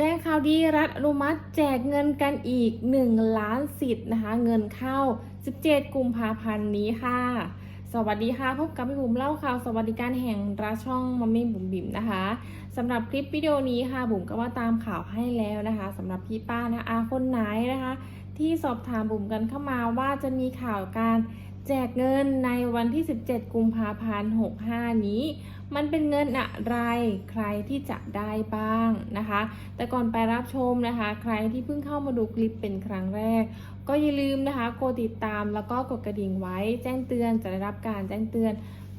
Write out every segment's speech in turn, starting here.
แจ้งข่าวดีรัฐอนุมัติแจกเงินกันอีก 1 ล้านสิทธิ์นะคะ เงินเข้า 17 กุมภาพันธ์นี้ค่ะ สวัสดีค่ะ พบกับพี่บุ๋มเล่าข่าวสวัสดิการแห่งรัฐช่องมัมมี่บุ๋มบิ๋มนะคะสำหรับคลิปวิดีโอนี้ค่ะบุ๋มก็ว่าตามข่าวให้แล้วนะคะสำหรับพี่ป้านะอาคนไหนนะคะ ที่สอบถามบุ๋มกันเข้ามาว่าจะมีข่าวการ แจกเงินในวันที่ 17 กุมภาพันธ์65 นี้ มันเป็นเงินอะไร ใครที่จะได้บ้างนะคะ แต่ก่อนไปรับชมนะคะ ใครที่เพิ่งเข้ามาดูคลิปเป็นครั้งแรก ก็อย่าลืมนะคะกดติดตามแล้วก็กดกระดิ่งไว้แจ้งเตือนจะได้รับการแจ้งเตือน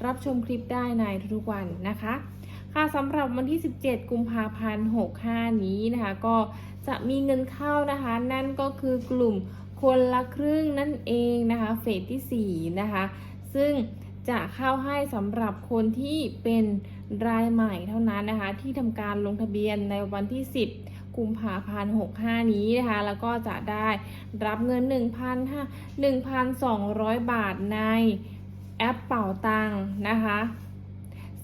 รับชมคลิปได้ในทุกวันนะคะค่ะสำหรับวันที่ 17 กุมภาพันธ์ 65 นี้นะคะ ก็จะมีเงินเข้านะคะ นั่นก็คือกลุ่ม คนละครึ่งนั่นเองนะคะเฟสที่4นะคะซึ่งจะเข้าให้สำหรับคนที่เป็นรายใหม่เท่านั้นนะคะ ที่ทำการลงทะเบียนในวันที่ 10 กุมภาพันธ์65 นี้นะคะ แล้วก็จะได้รับเงิน 1,200 บาทในแอปเป่าตังค์นะคะ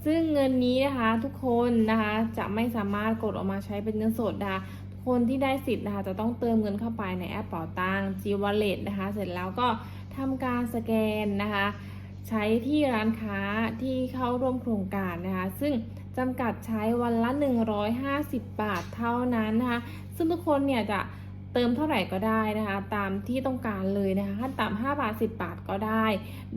ซึ่งเงินนี้นะคะทุกคนนะคะจะไม่สามารถกดออกมาใช้เป็นเงินสดนะ คนที่ได้สิทธิ์นะคะจะต้องเติมเงินเข้าไปในแอปเป่าตัง G Wallet นะคะเสร็จแล้วก็ทำการสแกนนะคะใช้ที่ร้านค้าที่เข้าร่วมโครงการนะคะ ซึ่งจำกัดใช้วันละ 150 บาทเท่านั้นนะคะ ซึ่งทุกคนเนี่ยจะเติมเท่าไหร่ก็ได้นะคะ ตามที่ต้องการเลยนะคะขั้นต่ำ5บาท 10 บาทก็ได้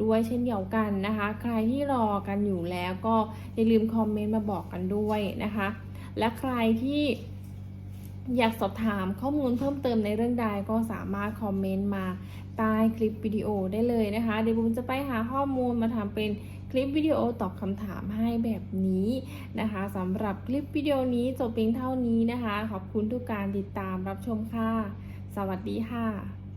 ด้วยเช่นเดียวกันนะคะ ใครที่รอกันอยู่แล้วก็อย่าลืมคอมเมนต์มาบอกกันด้วยนะคะ และใครที่ อยากสอบถามข้อมูลเพิ่มเติมในเรื่องใดก็สามารถคอมเมนต์มาใต้คลิปวิดีโอได้เลยนะคะ เดี๋ยวบุมจะไปหาข้อมูลมาทำเป็นคลิปวิดีโอตอบคำถามให้แบบนี้นะคะสำหรับคลิปวิดีโอนี้จบเพียงเท่านี้นะคะ ขอบคุณทุกการติดตามรับชมค่ะ สวัสดีค่ะ